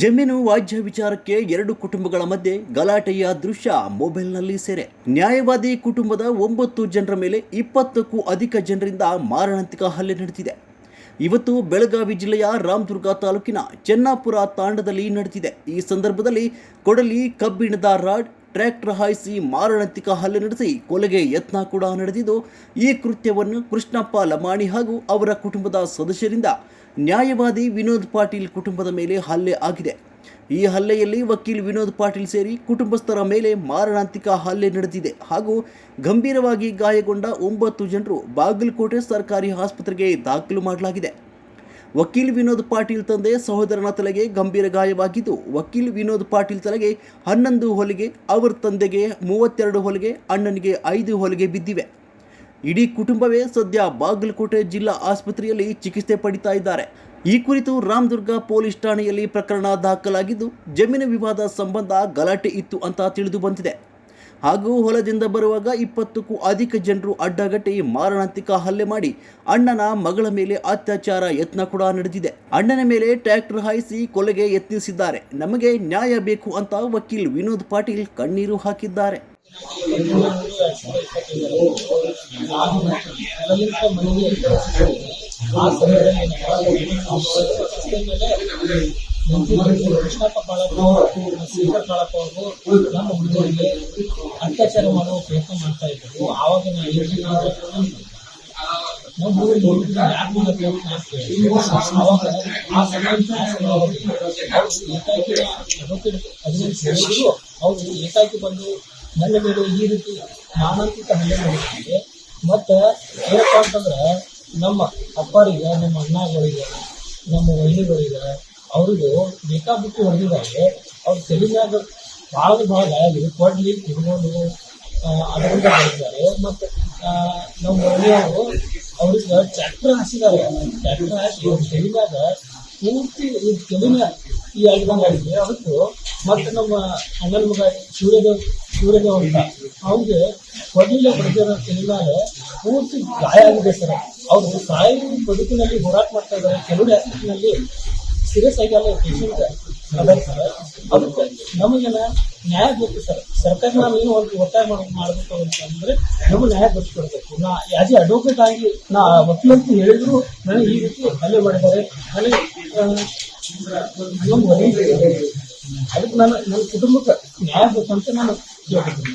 ಜಮೀನು ವಾಜ್ಯ ವಿಚಾರಕ್ಕೆ ಎರಡು ಕುಟುಂಬಗಳ ಮಧ್ಯೆ ಗಲಾಟೆಯ ದೃಶ್ಯ ಮೊಬೈಲ್ನಲ್ಲಿ ಸೆರೆ. ನ್ಯಾಯವಾದಿ ಕುಟುಂಬದ ಒಂಬತ್ತು ಜನರ ಮೇಲೆ ಇಪ್ಪತ್ತಕ್ಕೂ ಅಧಿಕ ಜನರಿಂದ ಮಾರಣಾಂತಿಕ ಹಲ್ಲೆ ನಡೆದಿದೆ. ಇವತ್ತು ಬೆಳಗಾವಿ ಜಿಲ್ಲೆಯ ರಾಮದುರ್ಗ ತಾಲೂಕಿನ ಚೆನ್ನಾಪುರ ತಾಂಡದಲ್ಲಿ ನಡೆದಿದೆ. ಈ ಸಂದರ್ಭದಲ್ಲಿ ಕೊಡಲಿ ಕಬ್ಬಿಣದ ರಾಡ್ ಟ್ರ್ಯಾಕ್ಟರ್ ಹಾಯಿಸಿ ಮಾರಣಾಂತಿಕ ಹಲ್ಲೆ ನಡೆಸಿ ಕೊಲೆಗೆ ಯತ್ನ ಕೂಡ ನಡೆದಿದ್ದು, ಈ ಕೃತ್ಯವನ್ನು ಕೃಷ್ಣಪ್ಪ ಲಮಾಣಿ ಹಾಗೂ ಅವರ ಕುಟುಂಬದ ಸದಸ್ಯರಿಂದ ನ್ಯಾಯವಾದಿ ವಿನೋದ್ ಪಾಟೀಲ್ ಕುಟುಂಬದ ಮೇಲೆ ಹಲ್ಲೆ ಆಗಿದೆ. ಈ ಹಲ್ಲೆಯಲ್ಲಿ ವಕೀಲ್ ವಿನೋದ್ ಪಾಟೀಲ್ ಸೇರಿ ಕುಟುಂಬಸ್ಥರ ಮೇಲೆ ಮಾರಣಾಂತಿಕ ಹಲ್ಲೆ ನಡೆದಿದೆ ಹಾಗೂ ಗಂಭೀರವಾಗಿ ಗಾಯಗೊಂಡ ಒಂಬತ್ತು ಜನರು ಬಾಗಲಕೋಟೆ ಸರ್ಕಾರಿ ಆಸ್ಪತ್ರೆಗೆ ದಾಖಲು ಮಾಡಲಾಗಿದೆ. ವಕೀಲ್ ವಿನೋದ್ ಪಾಟೀಲ್ ತಂದೆ ಸಹೋದರನ ತಲೆಗೆ ಗಂಭೀರ ಗಾಯವಾಗಿದ್ದು, ವಕೀಲ್ ವಿನೋದ್ ಪಾಟೀಲ್ ತಲೆಗೆ ಹನ್ನೊಂದು ಹೊಲಿಗೆ, ಅವರ ತಂದೆಗೆ ಮೂವತ್ತೆರಡು ಹೊಲಿಗೆ, ಅಣ್ಣನಿಗೆ ಐದು ಹೊಲಿಗೆ ಬಿದ್ದಿವೆ. ಇಡೀ ಕುಟುಂಬವೇ ಸದ್ಯ ಬಾಗಲಕೋಟೆ ಜಿಲ್ಲಾ ಆಸ್ಪತ್ರೆಯಲ್ಲಿ ಚಿಕಿತ್ಸೆ ಪಡಿತಾ ಇದ್ದಾರೆ. ಈ ಕುರಿತು ರಾಮದುರ್ಗ ಪೊಲೀಸ್ ಠಾಣೆಯಲ್ಲಿ ಪ್ರಕರಣ ದಾಖಲಾಗಿದ್ದು, ಜಮೀನು ವಿವಾದ ಸಂಬಂಧ ಗಲಾಟೆ ಇತ್ತು ಅಂತ ತಿಳಿದು ಬಂದಿದೆ. ಹಾಗೂ ಹೊಲದಿಂದ ಬರುವಾಗ ಇಪ್ಪತ್ತಕ್ಕೂ ಅಧಿಕ ಜನರು ಅಡ್ಡಗಟ್ಟಿ ಮಾರಣಾಂತಿಕ ಹಲ್ಲೆ ಮಾಡಿ ಅಣ್ಣನ ಮಗಳ ಮೇಲೆ ಅತ್ಯಾಚಾರ ಯತ್ನ ಕೂಡ ನಡೆದಿದೆ. ಅಣ್ಣನ ಮೇಲೆ ಟ್ರ್ಯಾಕ್ಟರ್ ಹಾಯಿಸಿ ಕೊಲೆಗೆ ಯತ್ನಿಸಿದ್ದಾರೆ. ನಮಗೆ ನ್ಯಾಯ ಬೇಕು ಅಂತ ವಕೀಲ್ ವಿನೋದ್ ಪಾಟೀಲ್ ಕಣ್ಣೀರು ಹಾಕಿದ್ದಾರೆ. ಆ ಸಮಯದಲ್ಲಿ ಕೃಷ್ಣಪ್ಪ ಕಾಳಪ್ಪ ಶ್ರೀಧರ್ ಕಾಳಪ್ಪ ನಮ್ಮ ಹುಡುಗರಿಗೆ ಅತ್ಯಾಚಾರ ಮಾಡುವ ಪ್ರಯತ್ನ ಮಾಡ್ತಾ ಇದ್ರು ಆವಾಗ ನಮ್ಮ ಕೇಳಿದೆ. ಆವಾಗ ಆ ಸಮಯದಲ್ಲಿ ಅದನ್ನ ಹೇಳಿದ್ರು ಅವರು ಏಕಾಏಕಿ ಬಂದು ನನ್ನ ಮೇಲೆ ಈ ರೀತಿ ಮಾನಸಿಕ ಹಲ್ಲೆ ನಡೆಸ್ತೀವಿ ಮತ್ತು ಏನಪ್ಪ ಅಂತಂದ್ರೆ, ನಮ್ಮ ಅಪ್ಪರಿಗೆ, ನಮ್ಮ ಅಣ್ಣಗಳಿಗೆ, ನಮ್ಮ ವೈನಿಗಳಿಗೆ ಅವ್ರಿಗೆ ಬೇಕಾಬಿಟ್ಟು ಹೊಡೆದಿದ್ದಾರೆ. ಅವ್ರ ತಲೆ ಭಾಳ ಭಾಳ ಗಾಯ ಕೊಡಲಿ ಕುಡ್ಕೊಂಡು ಅದರಿಂದ ಹೊಡೆದಿದ್ದಾರೆ ಮತ್ತು ನಮ್ಮ ಮನೆಯವರು ಅವ್ರಿಗೆ ಟ್ರ್ಯಾಕ್ಟರ್ ಹಾಸಿದ್ದಾರೆ. ಟ್ರ್ಯಾಕ್ಟರ್ ಹಾಕಿ ಅವ್ರ ತಲೆ ಪೂರ್ತಿ ಈ ತಲೆ ಈ ಐದು ಆಗಿದೆ ಅದಕ್ಕೂ ಮತ್ತು ನಮ್ಮ ಅಣ್ಣನ ಮಗ ಸೂರ್ಯದೇವ್ ಸೂರ್ಯದೇವ್ ಅಂತ ಅವ್ರಿಗೆ ಕೊಡಲಿಲ್ಲ ಬಡಿದ ತಲೆ ಮ್ಯಾಗ ಪೂರ್ತಿ ಗಾಯ ಆಗಿದೆ ಸರ್. ಅವರು ಸಾಯಿನ ಬದುಕಿನಲ್ಲಿ ಹೋರಾಟ ಮಾಡ್ತಾ ಇದ್ದಾರೆ. ಕೆಲವು ಆಸ್ಪತ್ರೆಯಲ್ಲಿ ಸೀರಿಯಸ್ ಆಗಿ ಅಲ್ಲ ಪೇಷಂಟ್ ಅದಾರ ಸರ್. ಅದಕ್ಕೆ ನಮಗೇನ ನ್ಯಾಯ ಬೇಕು ಸರ್. ಸರ್ಕಾರ ನಾವು ಏನು ಒಂದು ಒತ್ತಾಯ ಮಾಡಿ, ಮಾಡಬೇಕು ಅಂತಂದ್ರೆ ನಮಗೆ ನ್ಯಾಯ ಬರ್ಸ್ಕೊಡ್ಬೇಕು ನಾ ಎ ಅಡ್ವೊಕೇಟ್ ಆಗಿ ನಾ ವಕೀಲಂತ ಹೇಳಿದ್ರು, ನನಗೆ ಈ ರೀತಿ ಹಲ್ಲೆ ಮಾಡಿದ್ದಾರೆ. ನನಗೆ ನಮ್ಮ ಅದಕ್ಕೆ ನಾನು ನನ್ನ ಕುಟುಂಬಕ್ಕೆ ನ್ಯಾಯ ಬೇಕಂತ ನಾನು ಕೇಳ್ತೀನಿ